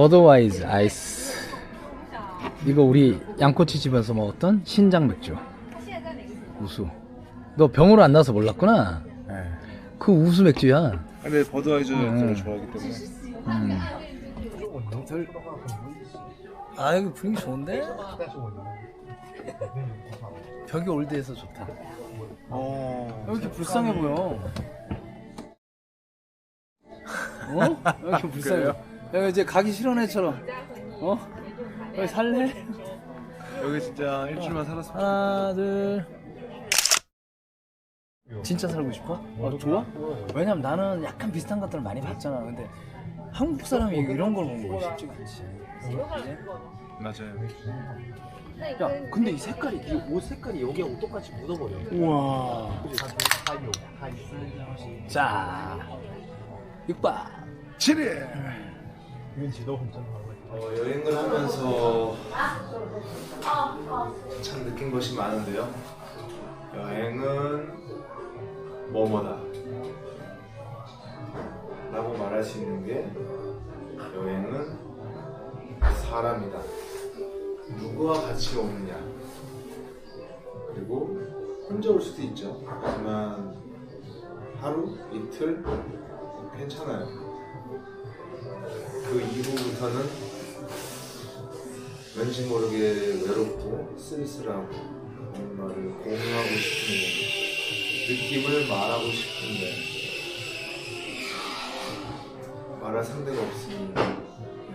버드와이즈 아이스. 이거 우리 양꼬치 집에서 먹었던 신장 맥주. 우수. 너 병으로 안 나서 몰랐구나. 네. 그 우수 맥주야. 근데 버드와이저 음. 저를 좋아하기 때문에 음. 아 여기 분위기 좋은데? 벽이 올드해서 좋다. 어... 왜 이렇게 불쌍해 보여? 어? 왜 이렇게 불쌍해? 야 이제 가기 싫은 애처럼. 어? 여기 살래? 여기 진짜 일주일만 살았으면 하나 둘. 진짜 살고 싶어? 어, 좋아? 왜냐면 나는 약간 비슷한 것들을 많이 봤잖아. 근데 한국 사람이 이런 걸 먹는 거 쉽지가 않지. 맞아요 야, 근데 이 색깔이 이 옷 색깔이 여기하고 똑같이 묻어버려. 우와. 자, 육박. 7일 어, 여행을 하면서 참 느낀 것이 많은데요. 여행은 뭐뭐다. 라고 말할 수 있는 게 여행은 사람이다. 누구와 같이 오느냐. 그리고 혼자 올 수도 있죠. 하지만 하루 이틀 괜찮아요 그 이후부터는 왠지 모르게 외롭고 쓸쓸하고 뭔가를 공유하고 싶은 느낌을 말하고 싶은데 말할 상대가 없으니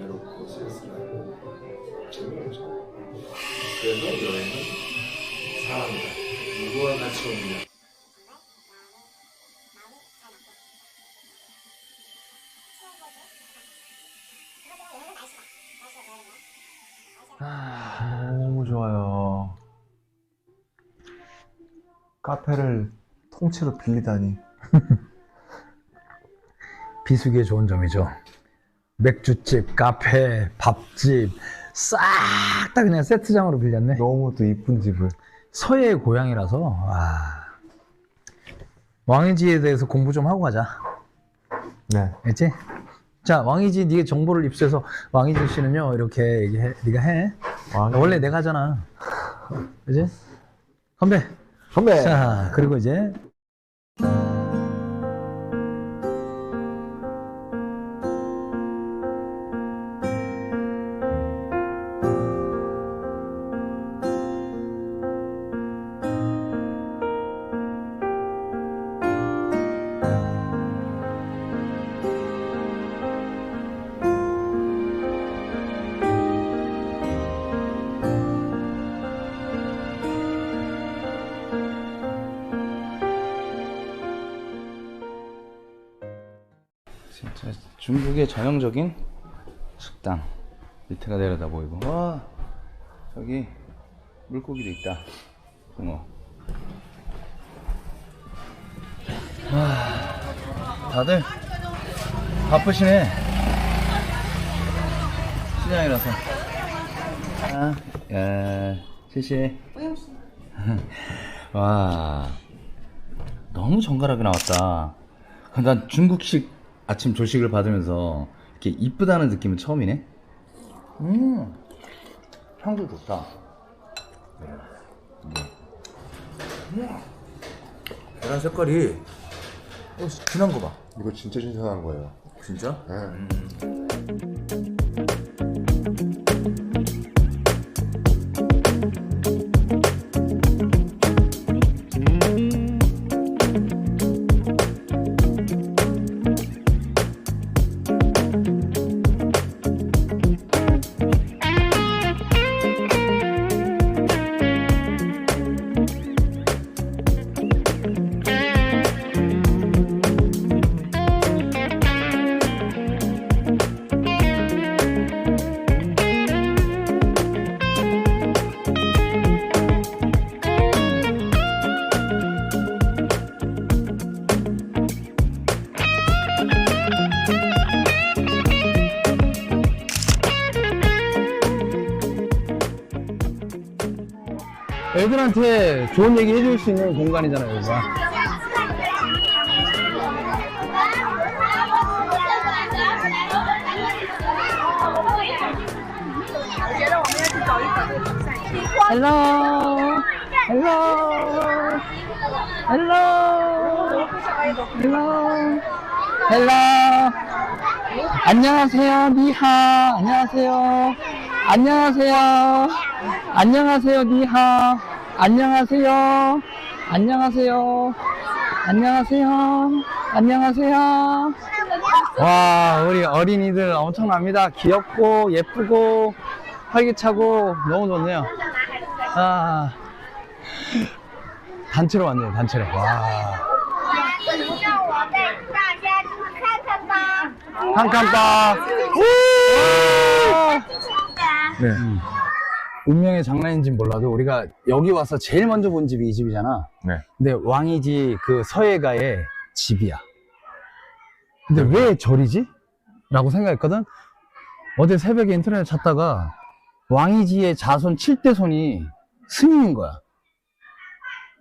외롭고 쓸쓸하고 재미없죠. 그래서 여행은 사람이다. 누구와 같이 오느냐 너무 좋아요. 카페를 통째로 빌리다니. 비수기의 좋은 점이죠. 맥주집, 카페, 밥집 싹 다 그냥 세트장으로 빌렸네. 너무 또 이쁜 집을. 서해의 고향이라서 와. 왕이지에 대해서 공부 좀 하고 가자. 네. 알지? 자, 왕이지 네가 정보를 입수해서 왕이지 씨는요 이렇게 얘기해, 네가 해. 왕이- 원래 내가 하잖아. 그지? 건배. 선배! 자, 그리고 이제 중국의 전형적인 식당. 밑에가 내려다 보이고. 와 저기 물고기도 있다. 붕어. 와 다들 바쁘시네. 시장이라서. 아, 야, 시시 와 너무 정갈하게 나왔다. 난 중국식 아침 조식을 받으면서 이렇게 이쁘다는 느낌은 처음이네. 음, 향도 좋다. 음. 계란 색깔이 어, 진한 거 봐. 이거 진짜 신선한 거예요. 진짜? 네. 애들한테 좋은 얘기 해줄 수 있는 공간이잖아요, 여기가. Hello, hello, hello, hello, hello. 안녕하세요, 니하. 안녕하세요. 안녕하세요. 안녕하세요 니하. 안녕하세요. 안녕하세요. 안녕하세요. 안녕하세요. 와 우리 어린이들 엄청납니다. 귀엽고 예쁘고 활기차고 너무 좋네요. 아. 단체로 왔네요 단체로. 와. 한칸빵 네. 음. 음. 운명의 장난인지 몰라도 우리가 여기 와서 제일 먼저 본 집이 이 집이잖아. 네. 근데 왕이지 그 서예가의 집이야. 근데 왜 절이지? 라고 생각했거든? 어제 새벽에 인터넷 찾다가 왕이지의 자손 7대 손이 스님인 거야.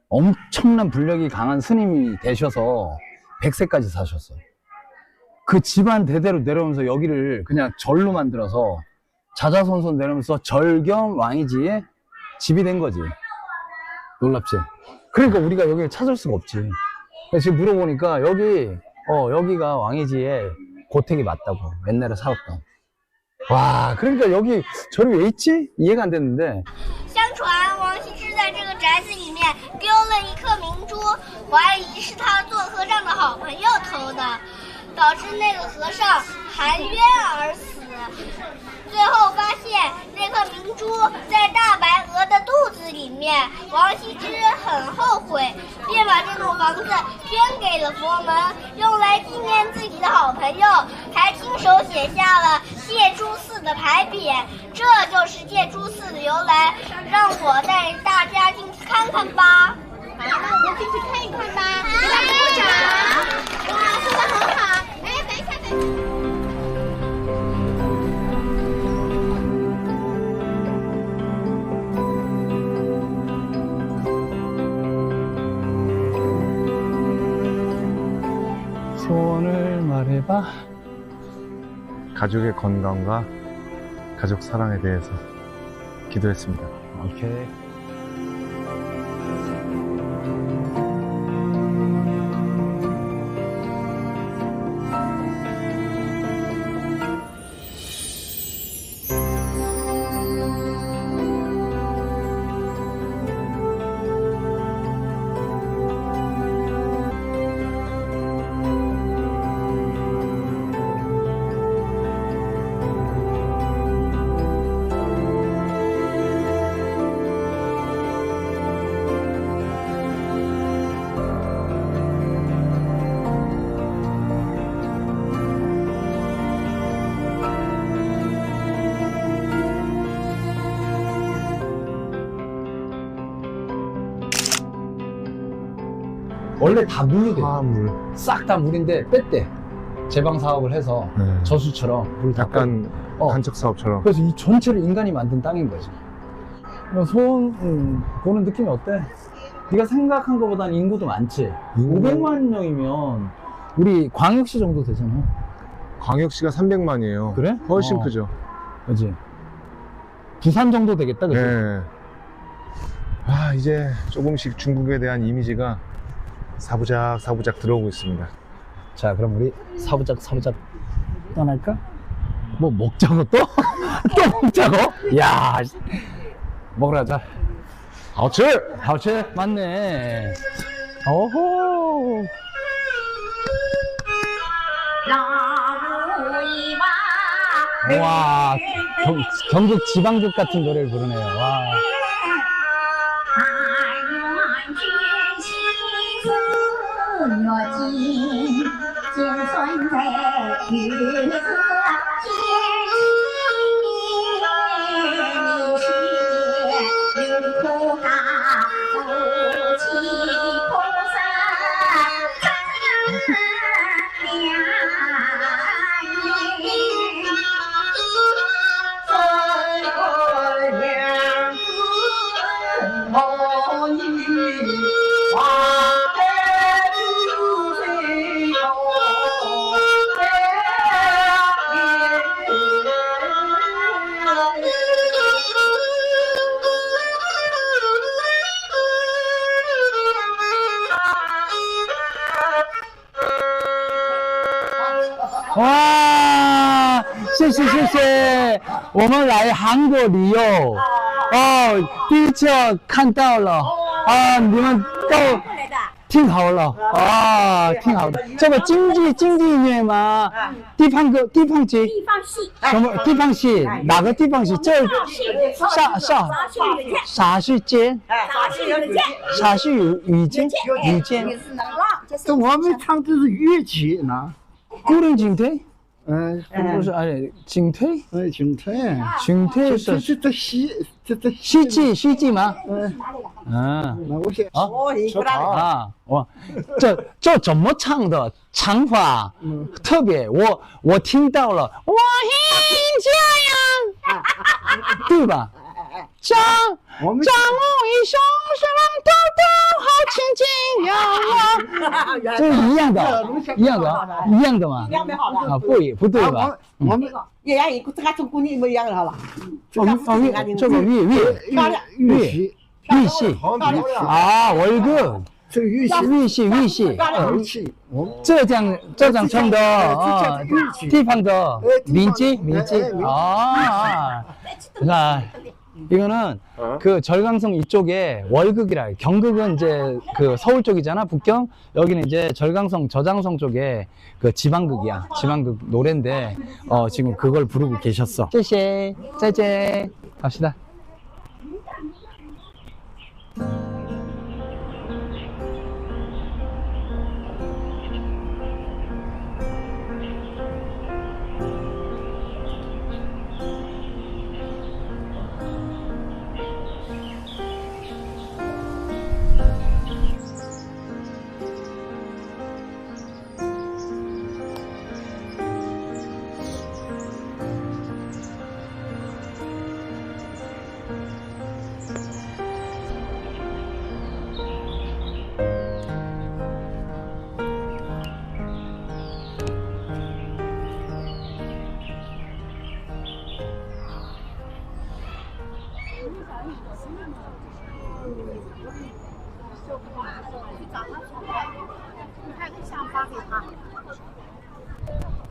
엄청난 분력이 강한 스님이 되셔서 100세까지 사셨어. 그 집안 대대로 내려오면서 여기를 그냥 절로 만들어서 자자손손 내려오면서 절겸 왕이지의 집이 된 거지. 놀랍지? 그러니까 우리가 여기를 찾을 수가 없지. 그래서 지금 물어보니까 여기, 어, 여기가 왕이지의 고택이 맞다고. 옛날에 살았던. 와, 그러니까 여기 절이 왜 있지? 이해가 안 됐는데. 相传王羲之在这个宅子里面丢了一颗明珠，怀疑是他做和尚的好朋友偷的，导致那个和尚含冤而死。 最后发现那颗明珠在大白鹅的肚子里面，王羲之很后悔，便把这栋房子捐给了佛门，用来纪念自己的好朋友，还亲手写下了戒珠寺的牌匾，这就是戒珠寺的由来。让我带大家进去看看吧。好，那我们进去看一看吧。给他鼓掌。哇，说的很好。 말해봐. 가족의 건강과 가족 사랑에 대해서 기도했습니다. 오케이. 원래 다 물로 돼. 화물. 싹 다 물인데 뺐대. 제방 사업을 해서 네. 저수처럼 물다 약간 어. 간척 사업처럼. 그래서 이 전체를 인간이 만든 땅인 거지. 그럼 소원 음, 보는 느낌이 어때? 네가 생각한 것보다는 인구도 많지. 인구? 500만 명이면 우리 광역시 정도 되잖아. 광역시가 300만이에요. 그래? 훨씬 어. 크죠. 그지? 부산 정도 되겠다, 그지? 네. 아, 이제 조금씩 중국에 대한 이미지가 사부작 사부작 들어오고 있습니다. 자, 그럼 우리 사부작 사부작 떠날까? 뭐 먹자고 또? 또 먹자고? 야, 씨. 먹으러 가자. 아우치! 하우치 맞네. 오호. 와, 경, 경북 지방국 같은 노래를 부르네요. 와. 阴间酸宅女子千年你许仙与她哇，谢谢谢谢，我们来韩国旅游，哦，第一次看到了，啊，你们都挺好了，啊，挺好的。这个经济经济面嘛，地方个地方剧，地方戏，什么地方戏？哪个地方戏？这沙沙沙须街，啥是有的见，沙须雨街雨街，是能浪，就是这我们唱的是乐器呢，꾸린 징태? 嗯， 무슨 아니 징태? 呃，景泰， 징태 这 是这这西，这这 시지 시지 마. 嗯， 아. 那我先， 어? 哦，一个大的， 아, 와, 这这怎么唱的？长发，特别，我我听到了，我很这样，对吧？ 张张木一雄是浪滔滔，好我金呀！这是一样的，一样的，一样的嘛。啊，不不对吧？我们也一个，这个中国人不一样好了。这个方面，这个玉玉玉玉器啊，我一个。这玉器，玉器，玉器，浙江浙江村的啊，地方的民间民间啊啊，是吧？ 이거는 어? 그 절강성 이쪽에 월극이라 경극은 이제 그 서울 쪽이잖아 북경? 여기는 이제 절강성 저장성 쪽에 그 지방극이야. 지방극 노래인데 어 지금 그걸 부르고 계셨어. 짜제 짜제 갑시다.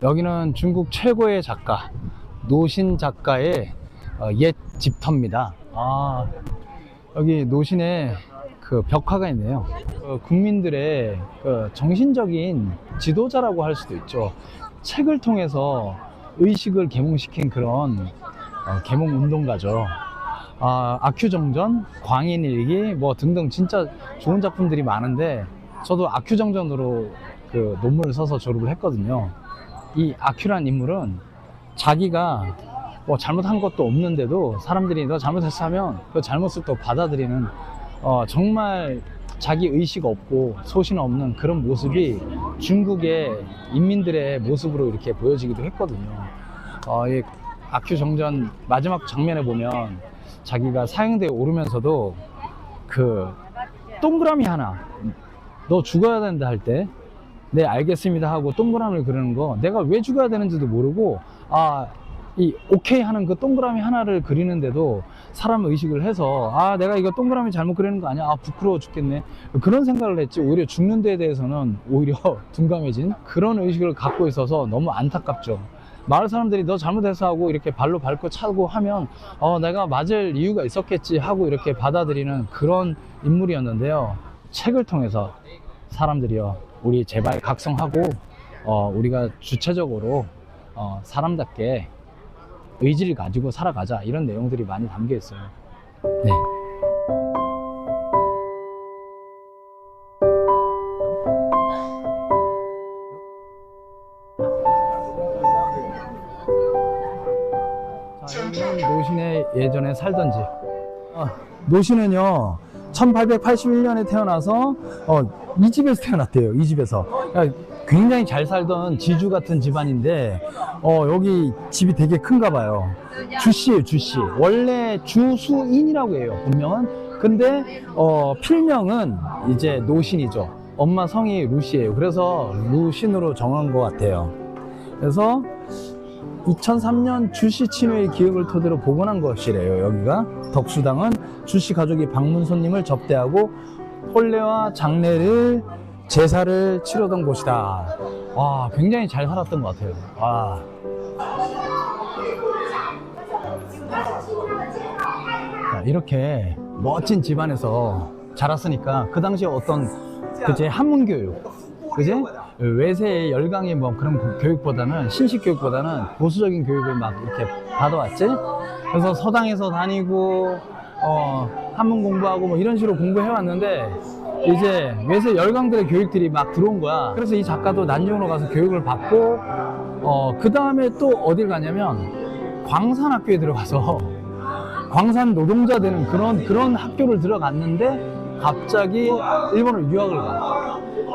여기는 중국 최고의 작가 노신 작가의 어, 옛 집터입니다. 아 여기 노신에 그 벽화가 있네요. 어, 국민들의 그 정신적인 지도자라고 할 수도 있죠. 책을 통해서 의식을 계몽시킨 그런 어, 계몽 운동가죠. 아, 아큐정전, 광인일기 뭐 등등 진짜 좋은 작품들이 많은데 저도 아큐정전으로 그 논문을 써서 졸업을 했거든요. 이 아큐란 인물은 자기가 뭐 잘못한 것도 없는데도 사람들이 너 잘못했어 하면 그 잘못을 또 받아들이는 어, 정말 자기 의식 없고 소신 없는 그런 모습이 중국의 인민들의 모습으로 이렇게 보여지기도 했거든요. 어, 이 아큐 정전 마지막 장면에 보면 자기가 사형대에 오르면서도 그 동그라미 하나 너 죽어야 된다 할 때 네 알겠습니다 하고 동그라미를 그리는 거 내가 왜 죽어야 되는지도 모르고 아 이 오케이 하는 그 동그라미 하나를 그리는데도 사람 의식을 해서 아 내가 이거 동그라미 잘못 그리는 거 아니야? 아 부끄러워 죽겠네. 그런 생각을 했지. 오히려 죽는 데에 대해서는 오히려 둔감해진 그런 의식을 갖고 있어서 너무 안타깝죠. 마을 사람들이 너 잘못해서 하고 이렇게 발로 밟고 차고 하면 어 내가 맞을 이유가 있었겠지 하고 이렇게 받아들이는 그런 인물이었는데요. 책을 통해서 사람들이요 우리 제발 각성하고 어 우리가 주체적으로 어 사람답게 의지를 가지고 살아가자 이런 내용들이 많이 담겨 있어요. 네. 자, 여기는 노신의 예전에 살던 집. 어, 노신은요, 1881년에 태어나서 어, 이 집에서 태어났대요. 이 집에서. 굉장히 잘 살던 지주 같은 집안인데 어, 여기 집이 되게 큰가 봐요. 주씨예요, 주씨. 원래 주수인이라고 해요, 본명은. 근데 어, 필명은 이제 노신이죠. 엄마 성이 루시예요. 그래서 루신으로 정한 것 같아요. 그래서 2003년 주씨 친회의 기획을 토대로 복원한 것이래요, 여기가. 덕수당은 주씨 가족이 방문 손님을 접대하고 혼례와 장례를 제사를 치르던 곳이다. 와, 굉장히 잘 살았던 것 같아요. 와. 자, 이렇게 멋진 집안에서 자랐으니까 그 당시에 어떤 그제 한문 교육, 그제 외세의 열강의 뭐 그런 교육보다는 신식 교육보다는 보수적인 교육을 막 이렇게 받아왔지. 그래서 서당에서 다니고 어 한문 공부하고 뭐 이런 식으로 공부해 왔는데 이제 외세 열강들의 교육들이 막 들어온 거야. 그래서 이 작가도 난징으로 가서 교육을 받고 어 그 다음에 또 어딜 가냐면 광산학교에 들어가서 광산 노동자 되는 그런 그런 학교를 들어갔는데 갑자기 일본으로 유학을 가.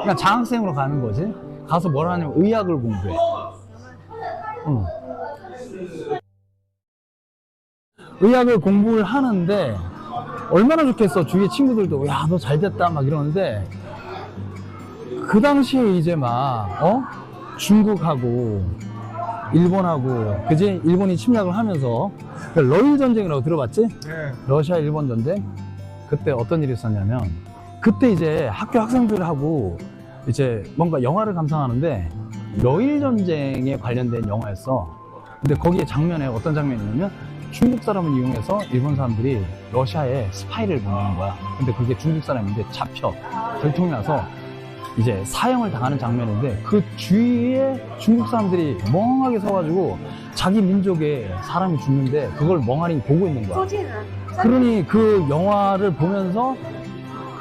그러니까 장학생으로 가는 거지. 가서 뭘 하냐면 의학을 공부해. 응. 의학을 공부를 하는데 얼마나 좋겠어. 주위 친구들도 야 너 잘 됐다 막 이러는데 그 당시에 이제 막 어? 중국하고 일본하고 그지 일본이 침략을 하면서 그 러일 전쟁이라고 들어봤지? 네. 러시아 일본 전쟁 그때 어떤 일이 있었냐면 그때 이제 학교 학생들하고 이제 뭔가 영화를 감상하는데 러일 전쟁에 관련된 영화였어. 근데 거기에 장면에 어떤 장면이냐면 중국 사람을 이용해서 일본 사람들이 러시아에 스파이를 보내는 거야. 근데 그게 중국 사람인데 잡혀. 들통이 나서 이제 사형을 당하는 장면인데 그 주위에 중국 사람들이 멍하게 서가지고 자기 민족의 사람이 죽는데 그걸 멍하니 보고 있는 거야. 그러니 그 영화를 보면서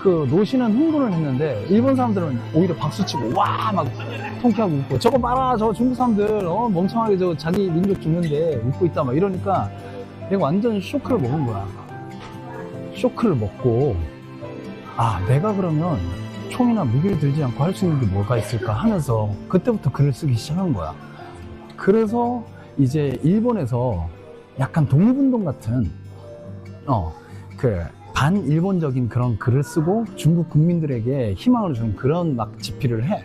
그 노시는 흥분을 했는데 일본 사람들은 오히려 박수치고 와 막 통쾌하고 웃고 저거 봐라 저 중국 사람들 어 멍청하게 저 자기 민족 죽는데 웃고 있다 막 이러니까 내가 완전 쇼크를 먹은 거야. 쇼크를 먹고 아 내가 그러면 총이나 무기를 들지 않고 할 수 있는 게 뭐가 있을까 하면서 그때부터 글을 쓰기 시작한 거야. 그래서 이제 일본에서 약간 독립운동 같은 어그 반일본적인 그런 글을 쓰고 중국 국민들에게 희망을 주는 그런 막 집필을 해.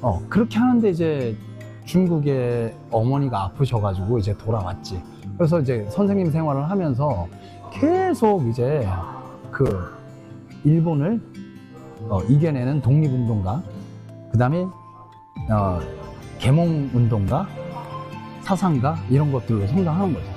어 그렇게 하는데 이제 중국의 어머니가 아프셔가지고 이제 돌아왔지. 그래서 이제 선생님 생활을 하면서 계속 이제 그 일본을 어, 이겨내는 독립운동가, 그 다음에 어, 계몽운동가, 사상가 이런 것들로 성장하는 거죠.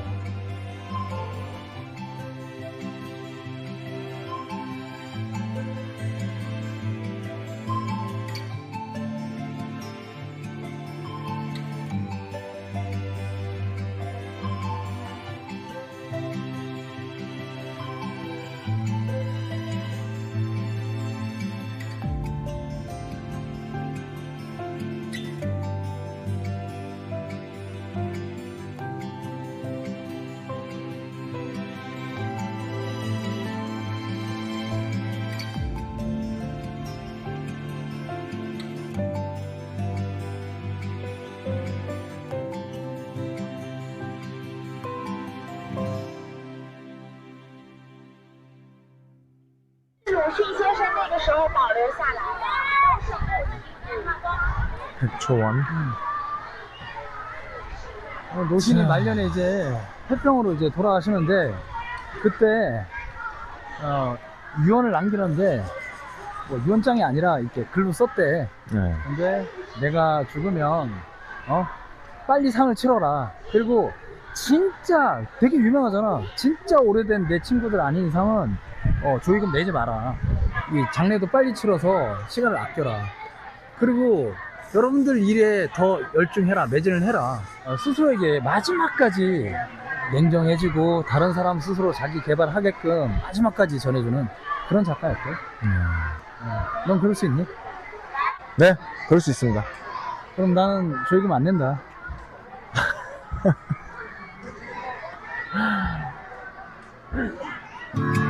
백초원. 어, 노신이 말년에 이제 폐병으로 이제 돌아가시는데 그때 어, 유언을 남기는데 뭐 유언장이 아니라 이렇게 글로 썼대. 네. 근데 내가 죽으면 어 빨리 상을 치러라. 그리고 진짜 되게 유명하잖아. 진짜 오래된 내 친구들 아닌 이상은 어 조의금 내지 마라. 이 장례도 빨리 치러서 시간을 아껴라. 그리고 여러분들 일에 더 열중해라, 매진을 해라. 어, 스스로에게 마지막까지 냉정해지고 다른 사람 스스로 자기 개발하게끔 마지막까지 전해주는 그런 작가였대. 어, 넌 그럴 수 있니? 네, 그럴 수 있습니다. 그럼 나는 조이금 안 낸다.